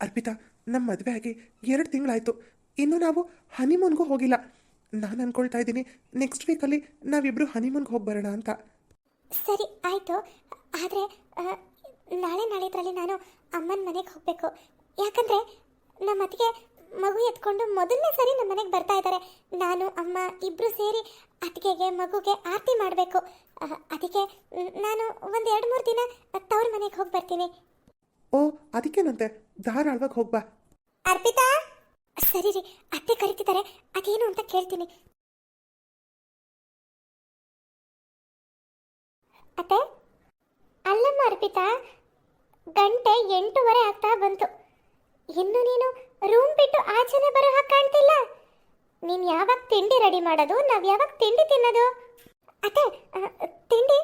ಅರ್ಪಿತಾ ನಮ್ಮ ಮದುವೆ ಆಗಿ ಎರಡು ತಿಂಗಳಾಯಿತು. ಇನ್ನೂ ನಾವು ಹನಿಮೂನ್ಗೂ ಹೋಗಿಲ್ಲ. ನಾನು ಅನ್ಕೊಳ್ತಾ ಇದ್ದೀನಿ ನೆಕ್ಸ್ಟ್ ವೀಕಲ್ಲಿ ನಾವಿಬ್ಬರು ಹನಿಮೂನ್ಗೆ ಹೋಗಿ ಬರೋಣ ಅಂತ. ಸರಿ, ಆಯಿತು. ಆದರೆ ನಾಳೆ ನಾಳಿದ್ರಲ್ಲಿ ನಾನು ಅಮ್ಮನ ಮನೆಗೆ ಹೋಗಬೇಕು. ಯಾಕಂದರೆ ನಮ್ಮ ಅತ್ತಿಗೆ ಮಗು ಎತ್ಕೊಂಡು ಮೊದಲನೇ ಸರಿ ನಮ್ಮ ಮನೆಗೆ ಬರ್ತಾ ಇದ್ದಾರೆ ನಾನು, ಅಮ್ಮ ಇಬ್ಬರು ಸೇರಿ ಅತ್ತಿಗೆಗೆ, ಮಗುಗೆ ಆರತಿ ಮಾಡಬೇಕು. ಅದಕ್ಕೆ ನಾನು ಒಂದು ಎರಡು ಮೂರು ದಿನ ತವ್ರ ಮನೆಗೆ ಹೋಗಿ ಬರ್ತೀನಿ. ಓ, ಅದಕ್ಕೇನಂತೆ? ಧಾರಾಳವಾಗಿ ಹೋಗ್ಬಾ ಅರ್ಪಿತಾ? ಸರಿ ರೀ, ಅತ್ತೆ ಕರಿತಿದ್ದಾರೆ, ಅದೇನು ಅಂತ ಕೇಳ್ತೀನಿ. ಅತ್ತೆ? ಅಲ್ಲಮ್ಮ ಅರ್ಪಿತಾ, ಗಂಟೆ ಎಂಟೂವರೆ ಆಗ್ತಾ ಬಂತು. ಇನ್ನು ನೀನು ರೂಮ್ ಬಿಟ್ಟು ಆಚೆನೆ ಬರೋ ಹಾಗೆ ಕಾಣ್ತಿಲ್ಲ? ನೀನು ಯಾವಾಗ ತಿಂಡಿ ರೆಡಿ ಮಾಡೋದು, ನಾವು ಯಾವಾಗ ತಿಂಡಿ ತಿನ್ನೋದು? ಅತ್ತೆ ತಿಂಡಿ,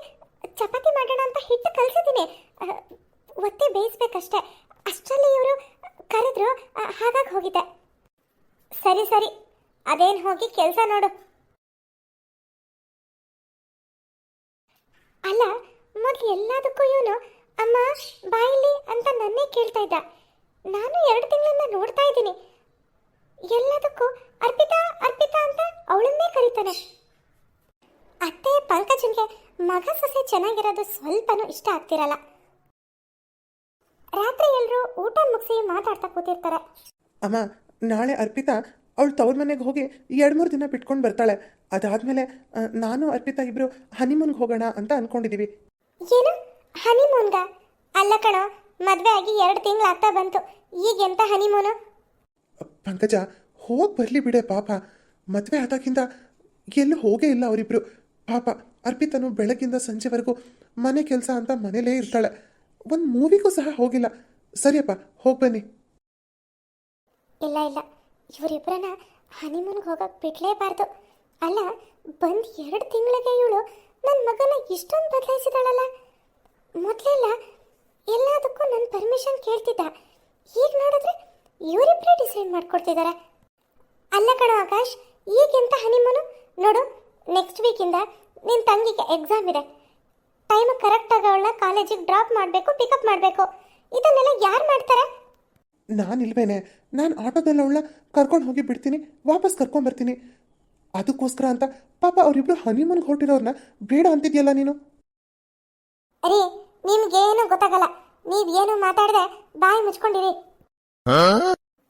ಚಪಾತಿ ಮಾಡೋಣ ಅಂತ ಹಿಟ್ಟು ಕಲಿಸಿದ್ದೀನಿ. ಒತ್ತಿ ಬೇಯಿಸ್ಬೇಕಷ್ಟೆ. ಅಷ್ಟರಲ್ಲಿ ಇವರು ಕರೆದ್ರು ಹಾಗಾಗಿ ಹೋಗಿದ್ದೆ. ಸರಿ ಸರಿ. ಅದೇನು ಹೋಗಿ ಕೆಲಸ ನೋಡು. ಅಲ್ಲ, ಮೊದಲು ಎಲ್ಲದಕ್ಕೂ ಇವನು, ಅಮ್ಮ, ಬಾಯಿಲಿ ಅಂತ ನನ್ನೇ ಕೇಳ್ತಾ ಇದ್ದ. ನಾನು ಎರಡು ತಿಂಗಳನ್ನ ನೋಡ್ತಾ ಇದ್ದೀನಿ. ಎಲ್ಲದಕ್ಕೂ ಅರ್ಪಿತಾ ಅರ್ಪಿತಾ ಅಂತ ಅವಳನ್ನೇ ಕರೀತಾನೆ. ಅತ್ತೆ ಪಂಕಜನ್ಗೆ ಮಗ ಸೊಸೆ ಚೆನ್ನಾಗಿರೋದು ಸ್ವಲ್ಪನೂ ಇಷ್ಟ ಆಗ್ತಿರಲ್ಲ. ರಾತ್ರಿ ಎಲ್ಲರೂ ಊಟ ಮುಗಿಸಿ ಮಾತಾಡ್ತಾ ಕೂತಿರ್ತಾರೆ. ಅಮ್ಮ ನಾಳೆ ಅರ್ಪಿತಾ ಅವಳು ತವ್ರ ಮನೆಗೆ ಹೋಗಿ ಎರಡು ಮೂರು ದಿನ ಬಿಟ್ಕೊಂಡು ಬರ್ತಾಳೆ. ಅದಾದಮೇಲೆ ನಾನು ಅರ್ಪಿತಾ ಇಬ್ರು ಹನಿಮೂನ್ಗೆ ಹೋಗೋಣ ಅಂತ ಅನ್ಕೊಂಡಿದೀವಿ. ಏನು? ಹನಿಮೂನ್ಗ? ಅಲ್ಲ ಕಣೋ ಮದ್ವೆ ಆಗಿ ಎರಡು ತಿಂಗಳಾಗ್ತಾ ಬಂತು. ಈಗ ಎಂತ ಹನಿಮೂನ್? ಪಂಕಜ ಹೋಗಿ ಬರಲಿ ಬಿಡೆ ಪಾಪ. ಮದುವೆ ಆದಾಗಿಂದ ಎಲ್ಲೂ ಹೋಗೇ ಇಲ್ಲ ಅವರಿಬ್ರು. ಪಾಪ ಅರ್ಪಿತನು ಬೆಳಗಿಂದ ಸಂಜೆವರೆಗೂ ಮನೆ ಕೆಲಸ ಅಂತ ಮನೇಲೇ ಇರ್ತಾಳೆ. ಒಂದು ಮೂವಿಗೂ ಸಹ ಹೋಗಿಲ್ಲ. ಸರಿಯಪ್ಪ, ಹೋಗಿ ಬನ್ನಿ. ಇಲ್ಲ ಇಲ್ಲ. ಇವರಿಬ್ಬರನ್ನ ಹನಿಮೂನ್ಗೆ ಹೋಗಕ್ಕೆ ಬಿಡಲೇಬಾರ್ದು. ಅಲ್ಲ, ಬಂದು ಎರಡು ತಿಂಗಳಿಗೆ ಇವಳು ನನ್ನ ಮಗನ ಇಷ್ಟೊಂದು ಬದಲಾಯಿಸಿದಾಳಲ್ಲ. ಮೊದಲೆಲ್ಲ ಎಲ್ಲದಕ್ಕೂ ನನ್ನ ಪರ್ಮಿಷನ್ ಕೇಳ್ತಿದ್ದ. ಈಗ ನೋಡಿದ್ರೆ ಇವರಿಬ್ಬರೇ ಡಿಸೈಡ್ ಮಾಡ್ಕೊಡ್ತಿದ್ದಾರೆ ಅಲ್ಲ ಕಣೋ ಆಕಾಶ್, ಈಗೆಂತ ಹನಿಮೂನು ನೋಡು ನೆಕ್ಸ್ಟ್ ವೀಕಿಂದ ನಿನ್ನ ತಂಗಿಗೆ ಎಕ್ಸಾಮ್ ಇದೆ. ಟೈಮ್ ಕರೆಕ್ಟಾಗಿ ಅವಳನ್ನ ಕಾಲೇಜಿಗೆ ಡ್ರಾಪ್ ಮಾಡಬೇಕು ಪಿಕಪ್ ಮಾಡಬೇಕು. ಇದನ್ನೆಲ್ಲ ಯಾರು ಮಾಡ್ತಾರೆ? ನಾನಿಲ್ವೇನೆ ನಾನು ಆಟೋದಲ್ಲಿ ಅವಳನ್ನ ಕರ್ಕೊಂಡು ಹೋಗಿ ಬಿಡ್ತೀನಿ ವಾಪಸ್ ಕರ್ಕೊಂಬರ್ತೀನಿ ಅದಕ್ಕೋಸ್ಕರ ಅಂತ ಪಾಪ ಅವರಿಬ್ರು ಹನಿಮೂನ್ಗೆ ಹೊರಟಿರೋರ್ನ ಬೇಡ ಅಂತಿದ್ಯಲ್ಲ ನೀನು? ರೀ ನಿಮ್ಗೇನು ಗೊತ್ತಾಗಲ್ಲ. ನೀವ್ ಏನು ಮಾತಾಡದೆ ಬಾಯಿ ಮುಚ್ಕೊಂಡಿರಿ.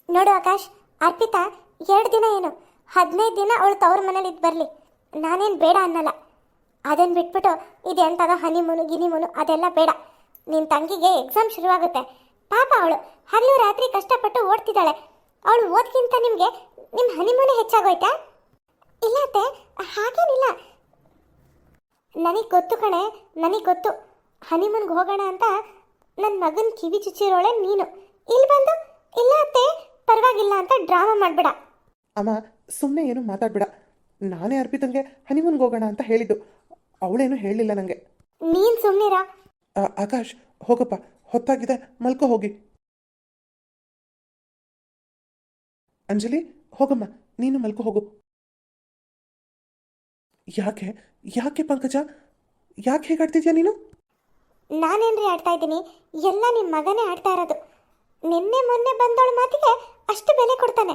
ನೋಡು ಆಕಾಶ್ ಅರ್ಪಿತಾ ಎರಡು ದಿನ ಏನು? ಹದಿನೈದು ದಿನ ಅವಳು ತವ್ರ ಮನೇಲಿ ಇದ್ದು ಬರಲಿ. ನಾನೇನು ಬೇಡ ಅನ್ನಲ್ಲ. ಅದನ್ನು ಬಿಟ್ಬಿಟ್ಟು ಇದೆಂತದ ಹನಿಮೂನು, ಗಿನಿಮೂನು ಅದೆಲ್ಲ ಬೇಡ. ನಿನ್ನ ತಂಗಿಗೆ ಎಕ್ಸಾಮ್ ಶುರುವಾಗುತ್ತೆ. ಪಾಪ ಅವಳು ಹಗಲು ರಾತ್ರಿ ಕಷ್ಟಪಟ್ಟು ಓಡ್ತಿದ್ದಾಳೆ. ಅವಳು ಓದ್ಕಿಂತ ನಿಮಗೆ ನಿಮ್ಮ ಹನಿಮೂನೇ ಹೆಚ್ಚಾಗೋಯ್ತಾ? ಇಲ್ಲ ಅತ್ತೆ, ಹಾಗೇನಿಲ್ಲ. ನನಗೆ ಗೊತ್ತು ಕಣೆ, ನನಗೆ ಗೊತ್ತು. ಹನಿಮೂನ್ಗೆ ಹೋಗೋಣ ಅಂತ ನನ್ನ ಮಗನ ಕಿವಿ ಚುಚ್ಚಿರೋಳೆ ನೀನು. ಇಲ್ಲಿ ಬಂದು, ಇಲ್ಲ ಅತ್ತೆ, ಪರವಾಗಿಲ್ಲ ಅಂತ ಡ್ರಾಮಾ ಮಾಡಬೇಡ. ಅಮ್ಮ ಸುಮ್ಮನೆ ಏನು ಮಾತಾಡ್ಬೇಡ. ನಾನೇ ಅರ್ಪಿತಂಗೆ ಹನಿಮೂನ್ಗೆ ಹೋಗೋಣ ಅಂತ ಹೇಳಿದ್ದು. ಅವಳೇನು ಹೇಳಿಲ್ಲ ನನಗೆ ನೀನ್ ಸುಮ್ಮನಿರ ಆಕಾಶ್ ಹೋಗಪ್ಪ. ಹೊತ್ತಾಗಿದೆ. ಮಲ್ಕೋ ಹೋಗಿ. ಅಂಜಲಿ ಹೋಗಮ್ಮ. ನೀನು ಮಲ್ಕೋ ಹೋಗು. ಯಾಕೆ? ಯಾಕೆ ಪಂಕಜ? ಯಾಕೆ ಹೇಗಾಡ್ತಿದ್ಯಾ ನೀನು? ನಾನೇನ್ರಿ ಆಡ್ತಾ ಇದ್ದೀನಿ? ಎಲ್ಲ ನಿಮ್ಮ ಮಗನೇ ಆಡ್ತಾ ಇರೋದು. ನಿನ್ನೆ ಮೊನ್ನೆ ಬಂದವಳ ಮಾತಿಗೆ ಅಷ್ಟು ಬೆಲೆ ಕೊಡ್ತಾನೆ.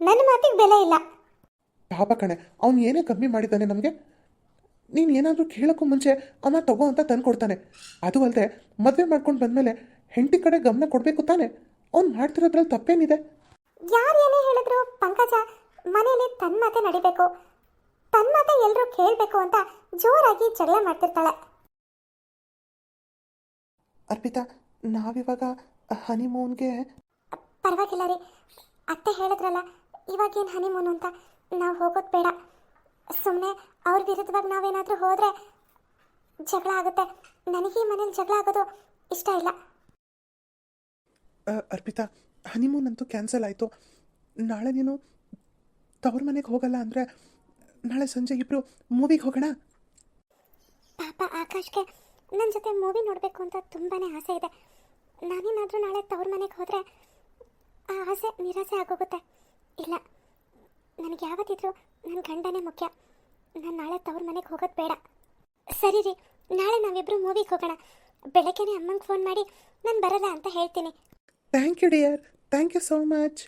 ನನ್ನ ಮಾತಿಗೆ ಬೆಲೆ ಇಲ್ಲ. ಪಾಪ ಕಣೆ ಅವನು ಏನೇ ಕಮ್ಮಿ ಮಾಡಿದ್ದಾನೆ ನಮಗೆ? ನೀನು ಏನಾದರೂ ಕೇಳೋಕ್ಕೂ ಮುಂಚೆ ಅಮ್ಮ ತಗೋ ಅಂತ ತಂದು ಕೊಡ್ತಾನೆ ಅದು ಅಲ್ಲದೆ ಮದುವೆ ಮಾಡ್ಕೊಂಡು ಬಂದಮೇಲೆ ಹೆಂಡತಿ ಕಡೆ ಗಮನ ಕೊಡಬೇಕು ತಾನೆ? ಅವ್ನು ಮಾಡ್ತಿರೋದ್ರಲ್ಲಿ ತಪ್ಪೇನಿದೆ? ಯಾರು ಏನೇ ಹೇಳಿದ್ರು ಪಂಕಜ ಮನೆಯಲ್ಲಿ ತನ್ನ ಮಾತೆ ನಡಿಬೇಕು. ತನ್ನ ಮಾತೆ ಎಲ್ಲರೂ ಕೇಳಬೇಕು ಅಂತ ಜೋರಾಗಿ ಜಗಳ ಮಾಡ್ತಿರ್ತಾಳೆ. ಅರ್ಪಿತಾ ನಾವಿವಾಗ ಹನಿಮೂನ್ಗೆ ಪರವಾಗಿಲ್ಲ ರೀ. ಅತ್ತೆ ಹೇಳಿದ್ರಲ್ಲ ಇವಾಗೇನು ಹನಿಮೂನು ಅಂತ? ನಾವು ಹೋಗೋದು ಬೇಡ. ಸುಮ್ಮನೆ ಅವ್ರ ವಿರುದ್ಧವಾಗಿ ನಾವೇನಾದರೂ ಹೋದರೆ ಜಗಳ ಆಗುತ್ತೆ. ನನಗೆ ಈ ಮನೇಲಿ ಜಗಳ ಆಗೋದು ಇಷ್ಟ ಇಲ್ಲ. ಅರ್ಪಿತಾ ಹನಿಮೂನ್ ಅಂತೂ ಕ್ಯಾನ್ಸಲ್ ಆಯಿತು. ನಾಳೆ ನೀನು ತವ್ರ ಮನೆಗೆ ಹೋಗಲ್ಲ ಅಂದರೆ ನಾಳೆ ಸಂಜೆ ಇಬ್ಬರು ಮೂವಿಗೆ ಹೋಗೋಣ? ಪಾಪ ಆಕಾಶ್ಗೆ ನನ್ನ ಜೊತೆ ಮೂವಿ ನೋಡಬೇಕು ಅಂತ ತುಂಬಾ ಆಸೆ ಇದೆ. ನಾನೇನಾದರೂ ನಾಳೆ ತವ್ರ ಮನೆಗೆ ಹೋದರೆ ಆ ಆಸೆ ನಿರಾಸೆ ಆಗೋಗುತ್ತೆ. ಇಲ್ಲ. ನನಗೆ ಯಾವತ್ತಿದ್ರು ನನ್ನ ಗಂಡನೇ ಮುಖ್ಯ. ನಾನು ನಾಳೆ ತವ್ರ ಮನೆಗೆ ಹೋಗೋದು ಬೇಡ. ಸರಿ ರೀ ನಾಳೆ ನಾವಿಬ್ಬರು ಮೂವಿಗೆ ಹೋಗೋಣ. ಬೆಳಗ್ಗೆನೇ ಅಮ್ಮಂಗೆ ಫೋನ್ ಮಾಡಿ ನಾನು ಬರಲ್ಲ ಅಂತ ಹೇಳ್ತೀನಿ. Thank you dear thank you so much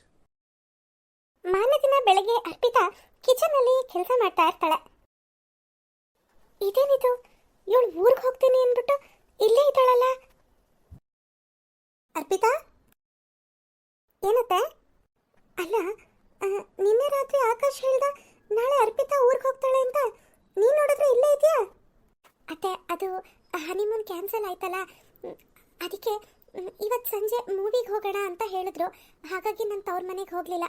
ಮಾನ ದಿನ ಬೆಳಗ್ಗೆ ಅರ್ಪಿತಾ ಕಿಚನಲ್ಲಿ ಕೆಲಸ ಮಾಡ್ತಾ ಇರ್ತಾಳೆ. ಇದೇನಿದು? ಇವಳು ಊರಿಗೆ ಹೋಗ್ತೀನಿ ಅಂದ್ಬಿಟ್ಟು ಇಲ್ಲೇ ಇದ್ದಾಳಲ್ಲ? ಅರ್ಪಿತಾ? ಏನತ್ತೆ ಅಲ್ಲ ಆ, ನಿನ್ನೆ ರಾತ್ರಿ ಆಕಾಶ್ ಹೇಳ್ದ, ನಾಳೆ ಅರ್ಪಿತಾ ಊರಿಗೆ ಹೋಗ್ತಾಳೆ ಅಂತ. ನೀನ್ ನೋಡಿದ್ರೆ ಇಲ್ಲೇ ಇದೆಯಾ? ಅತ್ತೆ, ಅದು ಹನಿಮೂನ್ ಕ್ಯಾನ್ಸಲ್ ಆಯ್ತಲ್ಲ. ಅದಕ್ಕೆ ಇವತ್ತು ಸಂಜೆ ಮೂವಿಗೆ ಹೋಗೋಣ ಅಂತ ಹೇಳಿದ್ರು. ಹಾಗಾಗಿ ನಾನು ತವ್ರ ಮನೆಗೆ ಹೋಗಲಿಲ್ಲ.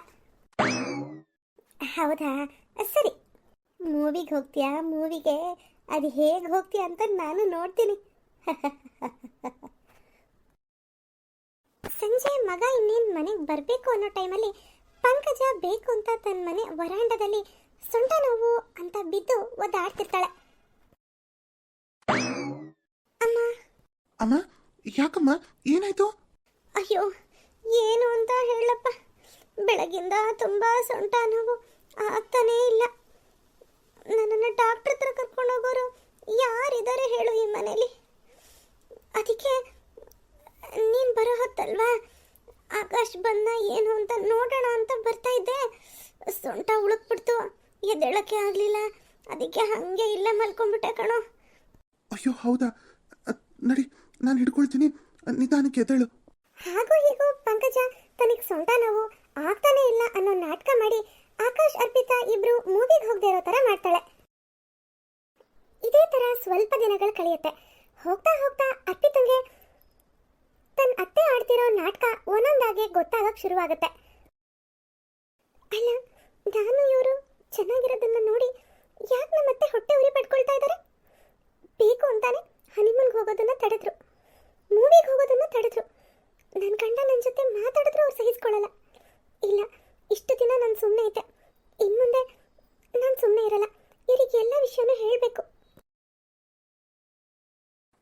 ಹೌದಾ? ಸರಿ. ಮೂವಿಗೆ ಹೋಗ್ತೀಯಾ? ಮೂವಿಗೆ ಅದು ಹೇಗೆ ಹೋಗ್ತೀಯ ಅಂತ ನಾನು ನೋಡ್ತೀನಿ. ಸಂಜೆ ಮಗ ಇನ್ನೇನು ಮನೆಗೆ ಬರಬೇಕು ಅನ್ನೋ ಟೈಮಲ್ಲಿ ಪಂಕಜ ಬೇಕು ಅಂತ ತನ್ನ ಮನೆ ವರಾಂಡದಲ್ಲಿ ಸೊಂಟ ನೋವು ಅಂತ ಬಿದ್ದು ಒದ್ದಾಡ್ತಿರ್ತಾಳೆ. ಅಮ್ಮ. ಅಮ್ಮ ಯಾಕಮ್ಮ? ಏನಾಯ್ತು? ಅಯ್ಯೋ ಏನು ಅಂತ ಹೇಳಪ್ಪ. ಬೆಳಗಿಂದ ತುಂಬಾ ಸೊಂಟ ನೋವು ಆಗ್ತಾನೇ ಇಲ್ಲ. ನನ್ನನ್ನು ಡಾಕ್ಟರ್ ಹತ್ರ ಕರ್ಕೊಂಡು ಹೋಗೋರು ಯಾರಿದ್ದಾರೆ ಹೇಳು ಈ ಮನೇಲಿ. ಅದಕ್ಕೆ ನೀನು ಬರೋ ಹೊತ್ತಲ್ವಾ? ಆಕಾಶ್ ಬಂದ ಏನು ಅಂತ ನೋಡೋಣ ಅಂತ ಬರ್ತಾ ಇದ್ದೆ. ಸೊಂಟ ಉಳುಕ್ಬಿಡ್ತು. ಎದ್ದೇಳಕ್ಕೆ ಆಗಲಿಲ್ಲ. ಅದಕ್ಕೆ ಹಾಗೆ ಇಲ್ಲ ಮಲ್ಕೊಂಡ್ಬಿಟ್ಟೆ ಕಣೋ. ಅಯ್ಯೋ ಹೌದಾ? ನಡಿ ನಾನು ಹಿಡ್ಕೊಳ್ತೀನಿ. ನಿಧಾನಕ್ಕೆ ಎದ್ದೇಳು. ಹಾಗೂ ಹೀಗೂ ಪಂಕಜ ತನಗೆ ಸೊಂಟ ನೋವು ಆಗ್ತಾನೆ ಇಲ್ಲ ಅನ್ನೋ ನಾಟಕ ಮಾಡಿ ಆಕಾಶ್ ಅರ್ಪಿತಾ ಇಬ್ರು ಮೂವಿಗೆ ಹೋಗದೆ ಇರೋ ತರ ಮಾಡ್ತಾಳೆ. ಇದೇ ತರ ಸ್ವಲ್ಪ ದಿನಗಳು ಕಳೆಯುತ್ತೆ. ಹೋಗ್ತಾ ಹೋಗ್ತಾ ಅರ್ಪಿತಂಗೆ ತನ್ನ ಅತ್ತೆ ಆಡ್ತಿರೋ ನಾಟಕ ಒಂದೊಂದಾಗೆ ಗೊತ್ತಾಗಕ್ ಶುರುವಾಗುತ್ತೆ. ಅಲ್ಲ, ನಾನು ಇವರು ಚೆನ್ನಾಗಿರೋದನ್ನ ನೋಡಿ ಯಾಕೆ ನಮ್ಮ ಮತ್ತೆ ಹೊಟ್ಟೆ ಉರಿ ಪಡ್ಕೊಳ್ತಾ ಇದ್ದಾರೆ ಬೇಕು ಅಂತಾನೆ ಹನಿಮೂನ್ಗೆ ಹೋಗೋದನ್ನ ತಡೆದ್ರು. ಮೂವಿಗೆ ಹೋಗೋದನ್ನ ತಡೆದ್ರು. ನನ್ನ ಗಂಡ ನನ್ನ ಜೊತೆ ಮಾತಾಡಿದ್ರು ಅವ್ರು ಸಹಿಸ್ಕೊಳ್ಳಲ್ಲ. ಇಲ್ಲ, ಇಷ್ಟು ದಿನ ನಾನು ಸುಮ್ಮನೆ ಇದ್ದೆ. ಇನ್ಮುಂದೆ ನಾನು ಸುಮ್ಮನೆ ಇರಲ್ಲ. ಇವರಿಗೆ ಎಲ್ಲ ವಿಷಯನೂ ಹೇಳಬೇಕು.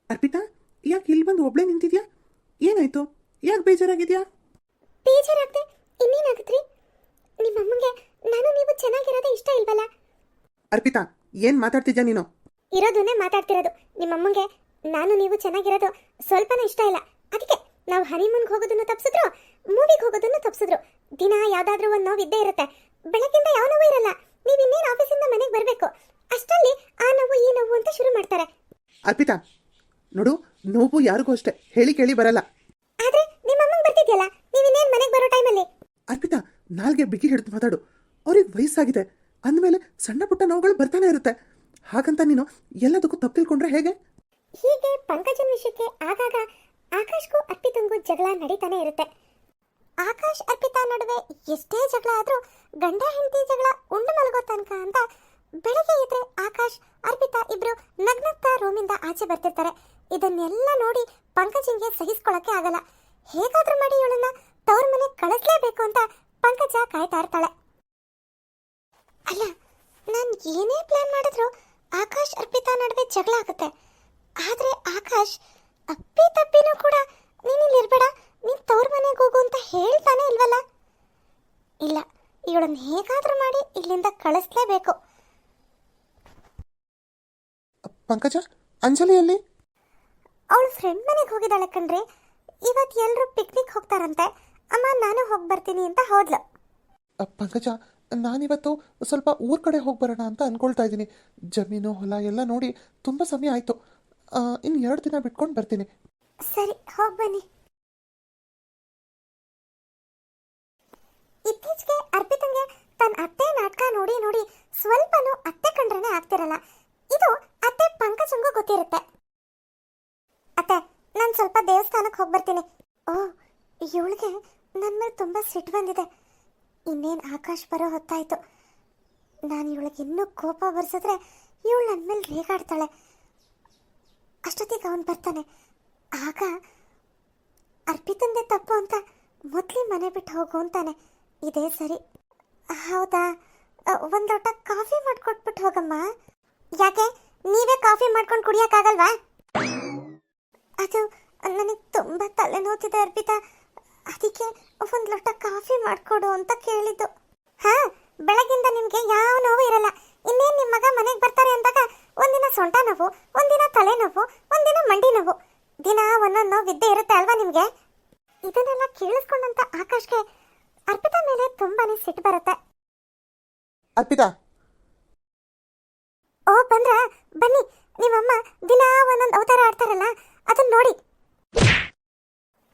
ಅರ್ಪಿತಾ, ಯಾಕೆ ಇಲ್ಲಿ ಬಂದು ಒಬ್ಳೆ ನಿಂತಿದ್ಯಾ? ಏನಾಯ್ತು? ಯಾಕೆ ಬೇಜಾರಾಗಿದ್ಯಾ? ಬೇಜಾರಾಗ್ದೆ ಇನ್ನೇನಾಗುತ್ತೆ ನಿಮ್ಮ ಅಮ್ಮಂಗೆ ನಾನು ನೀವು ಚೆನ್ನಾಗಿರೋದೇ ಇಷ್ಟ ಇಲ್ವಲ್ಲ? ಅರ್ಪಿತಾ ಏನ್ ಮಾತಾಡ್ತಿದ್ಯಾ ನೀನು? ಇರೋದನ್ನೇ ಮಾತಾಡ್ತಿರೋದು. ನಿಮ್ಮ ಅಮ್ಮಂಗೆ ನಾನು ನೀವು ಚೆನ್ನಾಗಿರೋದು ಸ್ವಲ್ಪನೂ ಇಷ್ಟ ಇಲ್ಲ. ಅದಕ್ಕೆ ನಾವು ಹನಿಮೂನ್ಗೆ ಹೋಗೋದನ್ನು ತಪ್ಸಿದ್ರು ಮೂವಿಗೆ ಹೋಗೋದನ್ನು ತಪ್ಸಿದ್ರು. ದಿನ ಯಾವ್ದಾದ್ರೂ ಒಂದು ನೋವು ಇದ್ದೇ ಇರುತ್ತೆ. ಬೆಳಗ್ಗಿಂದ ಯಾವ ನೋವು ಇರಲ್ಲ. ನೀವು ಇನ್ನೇನು ಆಫೀಸಿಂದ ಮನೆಗೆ ಬರಬೇಕು. ಅಷ್ಟರಲ್ಲಿ ಆ ನೋವು ಈ ನೋವು ಅಂತ ಶುರು ಮಾಡ್ತಾರೆ. ಅರ್ಪಿತಾ ನೋಡು ನೋವು ಯಾರಿಗೂ ಅಷ್ಟೇ. ಹೇಳಿ ಕೇಳಿ ಬರಲ್ಲ. ಆದ್ರೆ ನಿಮ್ಮ ಅಮ್ಮಂಗೆ ಬರ್ತಿದ್ಯಲ್ಲ? ಇನ್ನೇನು ಮನೆಗೆ ಬರೋ ಟೈಮಲ್ಲಿ? ಅರ್ಪಿತಾ ನಾಲ್ಗೆ ಬಿಗಿ ಹಿಡಿದು ಮಾತಾಡು. ಅವ್ರಿಗೆ ವಯಸ್ಸಾಗಿದೆ. ಅಂದಮೇಲೆ ಸಣ್ಣ ಪುಟ್ಟ ನೋವುಗಳು ಬರ್ತಾನೆ ಇರುತ್ತೆ. ಹಾಗಂತ ನೀನು ಎಲ್ಲದಕ್ಕೂ ತಪ್ಪು ತಿಳ್ಕೊಂಡ್ರೆ ಹೇಗೆ? ಹೀಗೆ ಪಂಕಜನ್ ವಿಷಯಕ್ಕೆ ಆಗಾಗ ಆಕಾಶ್ಗೂ ಅರ್ಪಿತಂಗೂ ಜಗಳ ನಡೀತಾನೆ ಇರುತ್ತೆ. ಆಕಾಶ್ ಅರ್ಪಿತಾ ನಡುವೆ ಎಷ್ಟೇ ಜಗಳ ಆದ್ರೂ ಗಂಡ ಹೆಂಡತಿ ಜಗಳ ಉಂಡು ಮಲಗೋ ತನಕ ಅಂತ ಬೆಳಗ್ಗೆ ಇದ್ರೆ ಆಕಾಶ್ ಅರ್ಪಿತಾ ಇಬ್ರು ನಗ್ನಗ್ತಾ ರೂಮಿಂದ ಆಚೆ ಬರ್ತಿರ್ತಾರೆ. ಇದನ್ನೆಲ್ಲ ನೋಡಿ ಪಂಕಜನ್ಗೆ ಸಹಿಸ್ಕೊಳಕ್ಕೆ ಆಗಲ್ಲ. ಹೇಗಾದ್ರೂ ಮಾಡಿ ಇವಳನ್ನ ತವ್ರ ಮನೆ ಕಳಿಸ್ಲೇಬೇಕು ಅಂತ ಪಂಕಜ ಕಾಯ್ತಾ ಇರ್ತಾಳೆ. ಅಲ್ಲ ನಾನು ಏನೇ ಪ್ಲಾನ್ ಮಾಡಿದ್ರು ಆಕಾಶ್ ಅರ್ಪಿತಾ ನಡುವೆ ಜಗಳ ಆಗುತ್ತೆ. ಆದ್ರೆ ಆಕಾಶ್ ಅಪ್ಪಿ ತಪ್ಪಿನೂ ಕೂಡ ನೀನ್ ಇಲ್ಲಿ ಇರ್ಬೇಡ ನೀನ್ ತವ್ರ ಮನೆಗೆ ಹೋಗು ಅಂತ ಹೇಳ್ತಾನೆ ಇಲ್ವಲ್ಲ? ಇಲ್ಲ ಇವಳನ್ನ ಹೇಗಾದ್ರೂ ಮಾಡಿ ಇಲ್ಲಿಂದ ಕಳಿಸ್ಲೇಬೇಕು. ಪಂಕಜ ಅಂಜಲಿಯಲ್ಲಿ ಅವಳು ಫ್ರೆಂಡ್ ಮನೆಗೆ ಹೋಗಿದ್ದಾಳೆ ಕಣ್ರಿ. ಇವತ್ತು ಎಲ್ಲರೂ ಪಿಕ್ನಿಕ್ ಹೋಗ್ತಾರಂತೆ. ಅಮ್ಮ ನಾನು ಹೋಗಿ ಬರ್ತೀನಿ ಅಂತ ಹೋದ್ಲು. ಪಂಕಜ ನಾನಿವತ್ತು ಸ್ವಲ್ಪ ಊರ್ ಕಡೆ ಹೋಗಿ ಬರೋಣ ಅಂತ ಅನ್ಕೊಳ್ತಾ ಇದ್ದೀನಿ. ಜಮೀನು ಹೊಲ ಎಲ್ಲ ನೋಡಿ ತುಂಬ ಸಮಯ ಆಯಿತು. ಇನ್ನು ಎರಡು ದಿನ ಬಿಟ್ಕೊಂಡು ಬರ್ತೀನಿ. ಸರಿ ಹೋಗಿ ಬನ್ನಿ. ಇತ್ತೀಚೆಗೆ ಅರ್ಪಿತಂಗೆ ತನ್ನ ಅತ್ತೆ ನಾಟಕ ನೋಡಿ ನೋಡಿ ಸ್ವಲ್ಪನೂ ಅತ್ತೆ ಕಂಡ್ರನೇ ಆಗ್ತಿರಲ್ಲ. ಇದು ಅತ್ತೆ ಪಂಕಜಂಗೂ ಗೊತ್ತಿರುತ್ತೆ. ಅತ್ತೆ ನಾನು ಸ್ವಲ್ಪ ದೇವಸ್ಥಾನಕ್ಕೆ ಹೋಗಿ ಬರ್ತೀನಿ. ಓ ಇವಳಿಗೆ ನನ್ನ ಮೇಲೆ ತುಂಬ ಸಿಟ್ಟು ಬಂದಿದೆ. ಇನ್ನೇನು ಆಕಾಶ್ ಬರೋ ಹೊತ್ತಾಯ್ತು. ನಾನು ಇವಳಿಗೆ ಇನ್ನೂ ಕೋಪ ಬರ್ಸಿದ್ರೆ ಇವಳು ನನ್ನ ಮೇಲೆ ರೇಗಾಡ್ತಾಳೆ. ಅಷ್ಟೊತ್ತಿಗೆ ಅವನು ಬರ್ತಾನೆ. ಆಗ ಅರ್ಪಿತಂದೆ ತಪ್ಪು ಅಂತ ಮೊದಲೇ ಮನೆ ಬಿಟ್ಟು ಹೋಗು ಅಂತಾನೆ. ಇದೇ ಸರಿ. ಹೌದಾ? ಒಂದು ಲೋಟ ಕಾಫಿ ಮಾಡ್ಕೊಟ್ಬಿಟ್ಟು ಹೋಗಮ್ಮ. ಯಾಕೆ? ನೀವೇ ಕಾಫಿ ಮಾಡ್ಕೊಂಡು ಕುಡಿಯೋಕ್ಕಾಗಲ್ವಾ? ಅದು ನನಗೆ ತುಂಬ ತಲೆನೋತಿದೆ ಅರ್ಪಿತಾ. ಅದಕ್ಕೆ ಒಂದು ಲೋಟ ಕಾಫಿ ಮಾಡಿಕೊಡು ಅಂತ ಕೇಳಿದ್ದು. ಹಾ ಬೆಳಗಿಂದ ನಿಮಗೆ ಯಾವ ನೋವು ಇರಲ್ಲ. ಇನ್ನೇನು ನಿಮ್ಮ ಮಗ ಮನೆಗೆ ಬರ್ತಾರೆ ಅಂದಾಗ ಒಂದಿನ ಸೊಂಟ ನೋವು ಒಂದಿನ ತಲೆನೋವು ಒಂದಿನ ಮಂಡಿ ನೋವು. ದಿನ ಒಂದೊಂದು ನೋವು ಇದ್ದೇ ಇರುತ್ತೆ ಅಲ್ವಾ ನಿಮಗೆ? ಇದನ್ನೆಲ್ಲ ಕೇಳಿಸ್ಕೊಂಡಂತ ಆಕಾಶ್ಗೆ ಅರ್ಪಿತಾ ಮೇಲೆ ತುಂಬಾನೇ ಸಿಟ್ಟು ಬರುತ್ತೆ. ಅರ್ಪಿತಾ. ಓ ಬಂದ್ರ? ಬನ್ನಿ. ನಿಮ್ಮಮ್ಮ ದಿನ ಒಂದೊಂದು ಅವತಾರ ಆಡ್ತಾರಲ್ಲ ಅದನ್ನ ನೋಡಿ.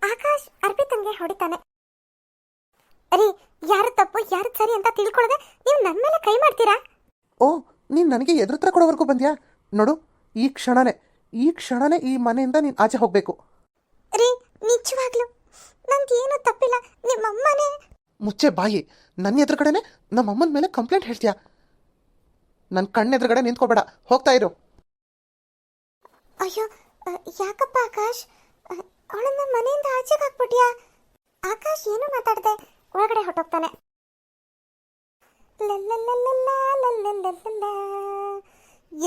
ಆಕಾಶ್ ಅರ್ಪಿತನ್ಗೆ ಹೊಡಿತಾನೆ. ಅರಿ ಯಾರು ತಪ್ಪು ಯಾರು ಸರಿ ಅಂತ ತಿಳ್ಕೊಳ್ಳದೆ ನೀವು ನನ್ನ ಮೇಲೆ ಕೈ ಮಾಡ್ತೀರಾ? ಓ ನೀನು ನನಗೆ ಎದುರುತ್ರ ಕೊಡೋವರೆಗೂ ಬಂದ್ಯಾ? ನೋಡು ಈ ಕ್ಷಣನೇ ಈ ಕ್ಷಣನೇ ಈ ಮನೆಯಿಂದ ನೀನು ಆಚೆ ಹೋಗಬೇಕು. ರೀ ನಿಜವಾಗ್ಲು? ನಂಗೇನು ತಪ್ಪಿಲ್ಲ ನಿಮ್ಮಮ್ಮನೇ? ಮುಚ್ಚೆ ಬಾಯಿ ನನ್ನ ಎದುರುಗಡೆನೆ ನಮ್ಮ ಅಮ್ಮನ ಮೇಲೆ ಕಂಪ್ಲೇಂಟ್ ಹೇಳ್ತೀಯಾ? ನನ್ನ ಕಣ್ಣೆದುರುಗಡೆ ನಿಂತ್ಕೋಬೇಡ ಹೋಗ್ತಾ ಇರು. ಅಯ್ಯೋ ಅ, ಯಾಕಪ್ಪ ಆಕಾಶ್? ಅವಳನ್ನ ಮನೆಯಿಂದ ಆಚೆಗೆ ಹಾಕ್ಬಿಟ್ಯಾ? ಆಕಾಶ್ ಏನು ಮಾತಾಡದೆ, ಒಳಗಡೆ ಹೊಟ್ಟೋಗ್ತಾನೆ.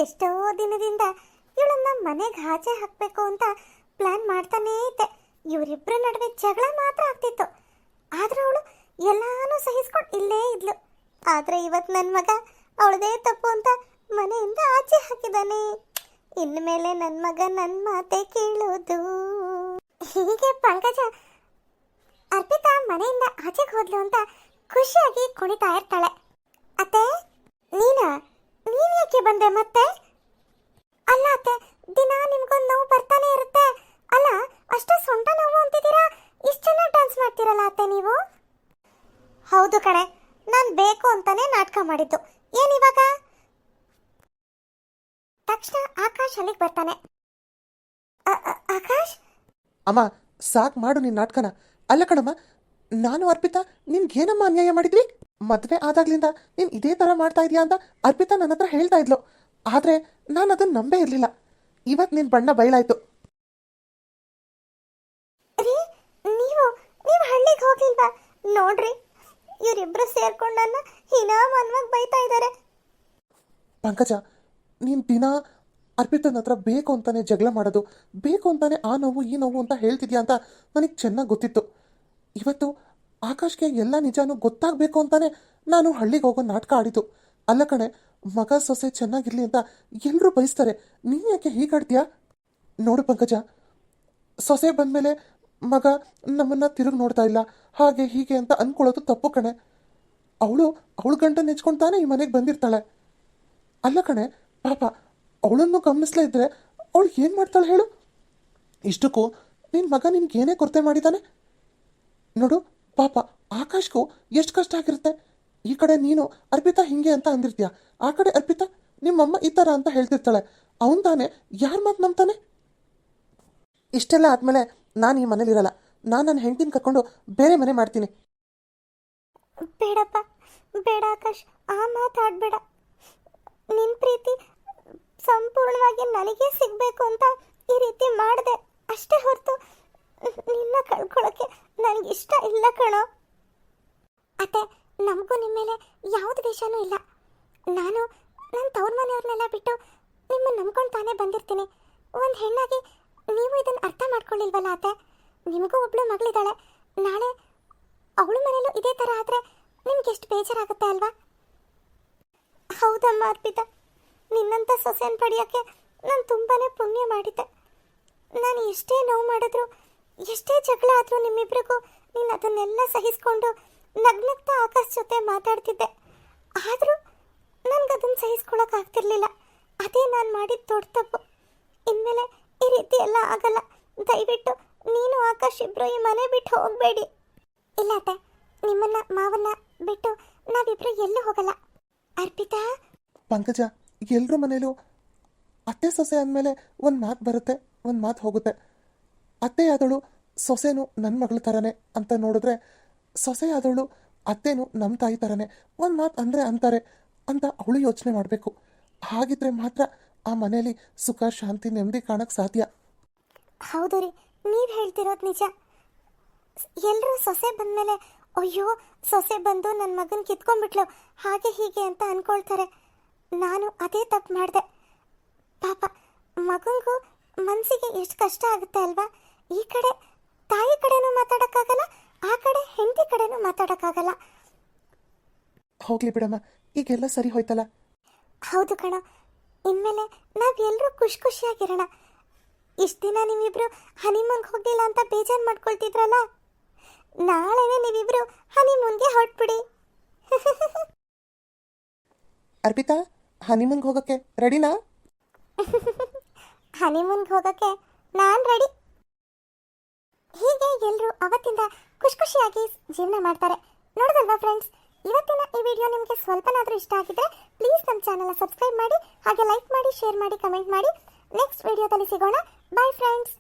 ಎಷ್ಟೋ ದಿನದಿಂದ ಇವಳನ್ನ ಮನೆಗೆ ಆಚೆ ಹಾಕ್ಬೇಕು ಅಂತ ಪ್ಲಾನ್ ಮಾಡ್ತಾನೇ ಇದ್ದೆ. ಇವರಿಬ್ಬರ ನಡುವೆ ಜಗಳ ಮಾತ್ರ ಆಗ್ತಿತ್ತು. ಆದ್ರೆ ಅವಳು ಎಲ್ಲಾನು ಸಹಿಸ್ಕೊಂಡು ಇಲ್ಲೇ ಇದ್ಲು. ಆದ್ರೆ ಇವತ್ತು ನನ್ನ ಮಗ ಅವಳದೇ ತಪ್ಪು ಅಂತ ಮನೆಯಿಂದ ಆಚೆ ಹಾಕಿದಾನೆ. ಇನ್ಮೇಲೆ ನನ್ನ ಮಗ ನನ್ನ ಮಾತೆ ಕೇಳೋದು. ಹೀಗೆ ಪಂಕಜ ಅರ್ಪಿತಾ ಮನೆಯಿಂದ ಆಚೆಗೆ ಹೋದ್ಲು ಅಂತ ಖುಷಿಯಾಗಿ ಕುಣಿತಾ ಇರ್ತಾಳೆ. ಅತ್ತೆ, ನೀನಾ? ನೀನ್ ಯಾಕೆ ಬಂದೆ ಮತ್ತೆ? ಅಲ್ಲ ಅತ್ತೆ, ದಿನ ನಿಮ್ಗೊಂದು ನೋವು ಬರ್ತಾನೆ ಇರುತ್ತೆ. ಅಲ್ಲ, ಅಷ್ಟು ಸೊಂಟ ನೋವು ಅಂತಿದ್ದೀರಾ? ಇಷ್ಟು ಚೆನ್ನಾಗಿ ಡ್ಯಾನ್ಸ್ ಮಾಡ್ತೀರಲ್ಲ ಅತ್ತೆ ನೀವು? ಹೌದು ಕಣೆ, ನಾನು ಬೇಕು ಅಂತಾನೆ ನಾಟಕ ಮಾಡಿದ್ದು. ಏನಿವಾಗ ತಕ್ಷಣ ಆಕಾಶ್ ಅಲ್ಲಿಗೆ ಬರ್ತಾನೆ. ಆಕಾಶ್? ಅಮ್ಮ ಸಾಕು ಮಾಡು ನಿನ್ನ ನಾಟಕನ. ಅಲ್ಲ ಕಣಮ್ಮ ನಾನು ಅರ್ಪಿತಾ ನಿನ್ಗೇನಮ್ಮ ಅನ್ಯಾಯ ಮಾಡಿದ್ವಿ? ಮದುವೆ ಆದಾಗ್ಲಿಂದ ನೀನ್ ಇದೇ ಥರ ಮಾಡ್ತಾ ಇದೀಯಾ ಅಂತ ಅರ್ಪಿತಾ ನನ್ನ ಹತ್ರ ಹೇಳ್ತಾ ಇದ್ಲು. ಆದ್ರೆ ನಾನು ಅದನ್ನ ನಂಬೇ ಇರಲಿಲ್ಲ. ಇವತ್ತು ನಿನ್ ಬಣ್ಣ ಬಯಲಾಯ್ತು ನೀವು ನೀವು ಹಳ್ಳಿಗೆ ಹೋಗಿಲ್ವಾ ನೋಡ್ರಿ ಇವರಿಬ್ರು ಸೇರ್ಕೊಂಡು ನನ್ನ ಹೀನಾಮಾನವಾಗಿ ಬೈತಾ ಇದ್ದಾರೆ ಪಂಕಜ ನೀನು ದಿನ ಅರ್ಪಿತನ ಹತ್ರ ಬೇಕು ಅಂತಾನೆ ಜಗಳ ಮಾಡೋದು. ಬೇಕು ಅಂತಾನೆ ಆ ನೋವು, ಈ ನೋವು ಅಂತ ಹೇಳ್ತಿದ್ಯಾ ಅಂತ ನನಗೆ ಚೆನ್ನಾಗಿ ಗೊತ್ತಿತ್ತು. ಇವತ್ತು ಆಕಾಶ್ಗೆ ಎಲ್ಲ ನಿಜಾನು ಗೊತ್ತಾಗಬೇಕು ಅಂತಾನೆ ನಾನು ಹಳ್ಳಿಗೆ ಹೋಗೋ ನಾಟಕ ಆಡಿದ್ದು. ಅಲ್ಲ ಕಣೆ, ಮಗ ಸೊಸೆ ಚೆನ್ನಾಗಿರ್ಲಿ ಅಂತ ಎಲ್ಲರೂ ಬಯಸ್ತಾರೆ ನೀನು ಯಾಕೆ ಹೀಗಾಡ್ತೀಯಾ ನೋಡು ಪಂಕಜ, ಸೊಸೆ ಬಂದಮೇಲೆ ಮಗ ನಮ್ಮನ್ನ ತಿರುಗಿ ನೋಡ್ತಾ ಇಲ್ಲ. ಹಾಗೆ ಹೀಗೆ ಅಂತ ಅನ್ಕೊಳ್ಳೋದು ತಪ್ಪು ಕಣೆ. ಅವಳು ಅವಳು ಗಂಟ ನೆಚ್ಕೊಂಡು ತಾನೇ ಈ ಮನೆಗೆ ಬಂದಿರ್ತಾಳೆ. ಅಲ್ಲ ಕಣೆ, ಪಾಪ ಅವಳನ್ನು ಗಮನಿಸ್ಲೇ ಇದ್ರೆ ಅವಳು ಏನು ಮಾಡ್ತಾಳೆ ಹೇಳು? ಇಷ್ಟಕ್ಕೂ ನಿನ್ನ ಮಗ ನಿನ್ಗೆ ಏನೇ ಕೊರತೆ ಮಾಡಿದ್ದಾನೆ ನೋಡು, ಪಾಪ, ಆಕಾಶ್ಗೂ ಎಷ್ಟು ಕಷ್ಟ ಆಗಿರುತ್ತೆ. ಈ ಕಡೆ ನೀನು ಅರ್ಪಿತಾ ಹಿಂಗೆ ಅಂತ ಅಂದಿರ್ತೀಯ. ಆ ಕಡೆ ಅರ್ಪಿತಾ ನಿಮ್ಮಮ್ಮ ಈ ಥರ ಅಂತ ಹೇಳ್ತಿರ್ತಾಳೆ. ಅವನ್ ತಾನೆ ಯಾರ ಮಾತು ನಂಬ್ತಾನೆ? ಇಷ್ಟೆಲ್ಲ ಆದಮೇಲೆ ನಾನು ಈ ಮನೇಲಿರಲ್ಲ. ನಾನು ನನ್ನ ಹೆಂಡತಿನ ಕರ್ಕೊಂಡು ಬೇರೆ ಮನೆ ಮಾಡ್ತೀನಿ. ಬೇಡಪ್ಪ. ಬೇಡ, ಆಕಾಶ್. ಆ ಮಾತಾಡ್ಬೇಡ. ನಿನ್ ಪ್ರೀತಿ ಸಂಪೂರ್ಣವಾಗಿ ನನಗೆ ಸಿಗಬೇಕು ಅಂತ ಈ ರೀತಿ ಮಾಡಿದೆ. ಅಷ್ಟೇ ಹೊರತು ನಿನ್ನ ಕಳ್ಕೊಳ್ಳೋಕ್ಕೆ ನನಗೆ ಇಷ್ಟ ಇಲ್ಲ ಕಣೋ. ಅತ್ತೆ, ನಮಗೂ ನಿಮ್ಮ ಮೇಲೆ ಯಾವುದು ದೇಶನೂ ಇಲ್ಲ. ನಾನು ನನ್ನ ತವ್ರ ಮನೆಯವ್ರನ್ನೆಲ್ಲ ಬಿಟ್ಟು ನಿಮ್ಮನ್ನು ನಂಬ್ಕೊಂಡು ತಾನೇ ಬಂದಿರ್ತೀನಿ. ಒಂದು ಹೆಣ್ಣಾಗಿ ನೀವು ಇದನ್ನು ಅರ್ಥ ಮಾಡ್ಕೊಳ್ಳಿಲ್ವಲ್ಲ ಅತ್ತೆ? ನಿಮಗೂ ಒಬ್ಳು ಮಗಳಿದ್ದಾಳೆ ನಾಳೆ ಅವಳ ಮನೇಲೂ ಇದೇ ಥರ ಆದರೆ ನಿಮ್ಗೆ ಎಷ್ಟು ಬೇಜಾರಾಗುತ್ತೆ ಅಲ್ವಾ? ಹೌದಮ್ಮ ಅರ್ಪಿತಾ. ನಿನ್ನಂಥ ಸೊಸೆನ ಪಡೆಯೋಕ್ಕೆ ನಾನು ತುಂಬಾ ಪುಣ್ಯ ಮಾಡಿದ್ದೆ. ನಾನು ಎಷ್ಟೇ ನೋವು ಮಾಡಿದ್ರು, ಎಷ್ಟೇ ಜಗಳ ಆದರೂ ನಿಮ್ಮಿಬ್ರಿಗೂ ನೀನು ಅದನ್ನೆಲ್ಲ ಸಹಿಸ್ಕೊಂಡು ನಗ್ನಗ್ತಾ ಆಕಾಶ್ ಜೊತೆ ಮಾತಾಡ್ತಿದ್ದೆ. ಆದರೂ ನನಗೆ ಅದನ್ನು ಸಹಿಸ್ಕೊಳಕ್ಕಾಗ್ತಿರ್ಲಿಲ್ಲ ಅದೇ ನಾನು ಮಾಡಿದ ದೊಡ್ಡ ತಪ್ಪು. ಇನ್ಮೇಲೆ ಈ ರೀತಿ ಎಲ್ಲ ಆಗಲ್ಲ. ದಯವಿಟ್ಟು ನೀನು ಆಕಾಶ್ ಇಬ್ರು ಈ ಮನೆ ಬಿಟ್ಟು ಹೋಗಬೇಡಿ. ಇಲ್ಲ ಅತ್ತೆ, ನಿಮ್ಮನ್ನ, ಮಾವನ್ನ ಬಿಟ್ಟು ನಾವಿಬ್ರು ಎಲ್ಲೂ ಹೋಗಲ್ಲ. ಅರ್ಪಿತಾ? ಪಂಕಜ ಎಲ್ಲರ ಮನೇಲೂ ಅತ್ತೆ ಸೊಸೆ ಅಂದಮೇಲೆ ಒಂದು ಮಾತು ಬರುತ್ತೆ, ಒಂದು ಮಾತು ಹೋಗುತ್ತೆ. ಅತ್ತೆ ಸೊಸೆನೂ ನನ್ನ ಮಗಳ ಥರನೇ ಅಂತ ನೋಡಿದ್ರೆ ಸೊಸೆ ಆದವಳು ಅತ್ತೆನು ನಮ್ಮ ತಾಯಿ ಥರನೇ ಒಂದು ಮಾತು ಅಂದರೆ ಅಂತಾರೆ ಅಂತ ಅವಳು ಯೋಚನೆ ಮಾಡಬೇಕು. ಹಾಗಿದ್ರೆ ಮಾತ್ರ ಆ ಮನೆಯಲ್ಲಿ ಸುಖ, ಶಾಂತಿ, ನೆಮ್ಮದಿ ಕಾಣಕ್ಕೆ ಸಾಧ್ಯ. ಹೌದು ನೀವು ಹೇಳ್ತಿರೋದು ನಿಜ. ಎಲ್ಲರೂ ಸೊಸೆ ಬಂದಮೇಲೆ ಅಯ್ಯೋ, ಸೊಸೆ ಬಂದು ನನ್ನ ಮಗನ ಕಿತ್ಕೊಂಡ್ಬಿಟ್ಲು, ಹಾಗೆ ಹೀಗೆ ಅಂತ ಅನ್ಕೊಳ್ತಾರೆ. ನಾನು ಅದೇ ತಪ್ಪು ಮಾಡಿದೆ. ಪಾಪ ಮಗುಂಗೂ ಮನಸ್ಸಿಗೆ ಎಷ್ಟು ಕಷ್ಟ ಆಗುತ್ತೆ ಅಲ್ವಾ? ಈ ಕಡೆ ತಾಯಿ ಕಡೆನೂ ಮಾತಾಡೋಕ್ಕಾಗಲ್ಲ ಆ ಕಡೆ ಹೆಂಡತಿ ಕಡೆನೂ ಮಾತಾಡೋಕ್ಕಾಗಲ್ಲ. ಹೋಗ್ಲಿ ಬಿಡಮ್ಮ ಈಗೆಲ್ಲ ಸರಿ ಹೋಯ್ತಲ್ಲ? ಹೌದು ಕಣ ಇನ್ಮೇಲೆ ನಾವೆಲ್ಲರೂ ಖುಷಿ ಖುಷಿಯಾಗಿರೋಣ. ಇಷ್ಟು ದಿನ ನೀವಿಬ್ರು ಹನಿಮೂನ್ಗೆ ಹೋಗಿಲ್ಲ ಅಂತ ಬೇಜಾರು ಮಾಡ್ಕೊಳ್ತಿದ್ರಲ್ಲ? ನಾಳೆನೇ ನೀವಿಬ್ರು ಹನಿಮೂನ್ಗೆ ಹೊರಟ್ಬಿಡಿ. ಅರ್ಪಿತಾ? ಹನಿಮೂನ್ಗೆ ಹೋಗೋಕ್ಕೆ ರೆಡಿನಾ ಹನಿಮೂನ್ಗೆ ಹೋಗಕ್ಕೆ ನಾನು ರೆಡಿ ಹೀಗೆ ಎಲ್ಲರೂ ಅವತ್ತಿಂದ ಖುಷಿ ಖುಷಿಯಾಗಿ ಜೀವನ ಮಾಡ್ತಾರೆ. ನೋಡಿದಲ್ವಾ ಫ್ರೆಂಡ್ಸ್ ಇವತ್ತಿನ ಈ ವಿಡಿಯೋ ನಿಮಗೆ ಸ್ವಲ್ಪನಾದರೂ ಇಷ್ಟ ಆಗಿದ್ರೆ ಪ್ಲೀಸ್ ನಮ್ಮ ಚಾನಲ್ನ ಸಬ್ಸ್ಕ್ರೈಬ್ ಮಾಡಿ, ಹಾಗೆ ಲೈಕ್ ಮಾಡಿ ಶೇರ್ ಮಾಡಿ ಕಮೆಂಟ್ ಮಾಡಿ. ನೆಕ್ಸ್ಟ್ ವಿಡಿಯೋದಲ್ಲಿ ಸಿಗೋಣ. Bye friends